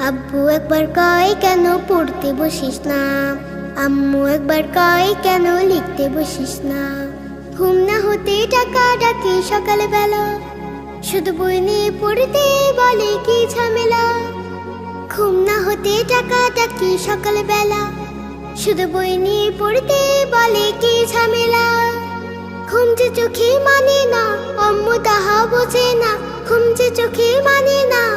আব্বু একবার কয় কেন পড়তে বসিস না? আম্মু একবার কয় কেন লিখতে বসিস না? ঘুম না হতে টাকা ডাকি সকালবেলা। শুধু বই নিয়ে পড়তে বলে কি ঝামেলা? ঘুম না হতে টাকা ডাকি সকালবেলা। শুধু বই নিয়ে পড়তে বলে কি ঝামেলা? ঘুম যে চোখে মানে না অম্মু তাহা বোঝে না। ঘুম যে চোখে মানে না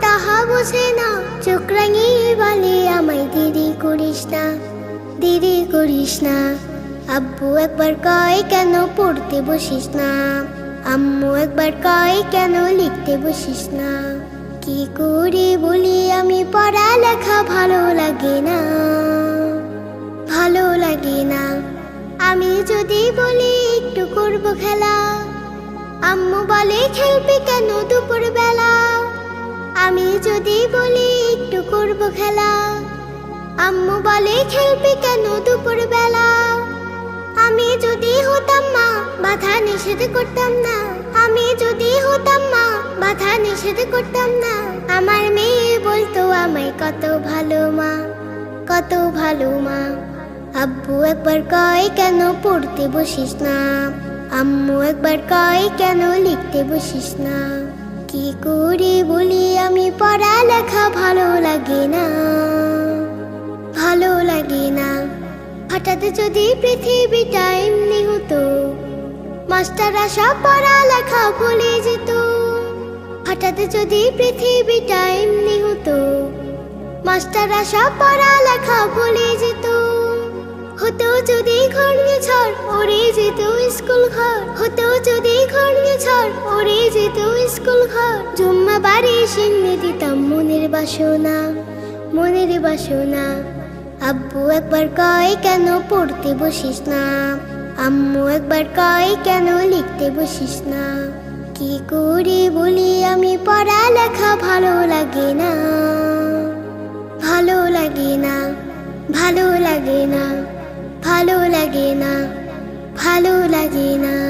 তাহা বোঝে না। চোখ রাঙিয়ে বলে, আমায় দেরি করিস না, দেরি করিস না। আব্বু একবার কয়, কেন পড়তে বসিস না? আম্মু একবার কয়, কেন লিখতে বসিস না? কি করে বলি, আমি পড়ালেখা ভালো লাগে না। ভালো লাগে না। আমি যদি বলি, একটু করব খেলা। আম্মু বলে, খেলবে কেন দুপুর বেলা যদি বলি একটু করব খেলা। আম্মু বলে, খেলবে কেন দুপুর বেলা আমি যদি হতাম মা, বাধা নিষেধ করতাম না। আমি যদি হতাম মা, বাধা নিষেধ করতাম না। আমার মেয়ে বলতো, আমায় কত ভালো মা, কত ভালো মা। আব্বু একবার কয়, কেন পড়তে বসিস না? আম্মু একবার কয়, কেন লিখতে বসিস না? কি করে বলি আমি? পড়ালেখা ভালো লাগে না। ভালো লাগে না। হঠাৎ যদি পৃথিবীটা এমনি হতো, মাস্টাররা সব পড়ালেখা ভুলে যেত। হঠাৎ যদি পৃথিবীটা এমনি হতো, মাস্টাররা সব পড়ালেখা ভুলে যেত। হতো যদি ঘূর্ণিঝড় উড়ে যেত স্কুল ঘর, হতো যদি ঘূর্ণিঝড় উড়ে যেত স্কুল ঘর। জুম্মা বাড়ি সিন্নি দিতাম মনের বাসনা মনের বাসনা। আব্বু একবার কয়, কেন পড়তে বসিস না? আম্মু একবার কয়, কেন লিখতে বসিস না? কি করে বলি আমি, পড়ালেখা ভালো লাগে না। ভালো লাগে না। ভালো লাগে না। ভালো লাগে না। ভালো লাগে না।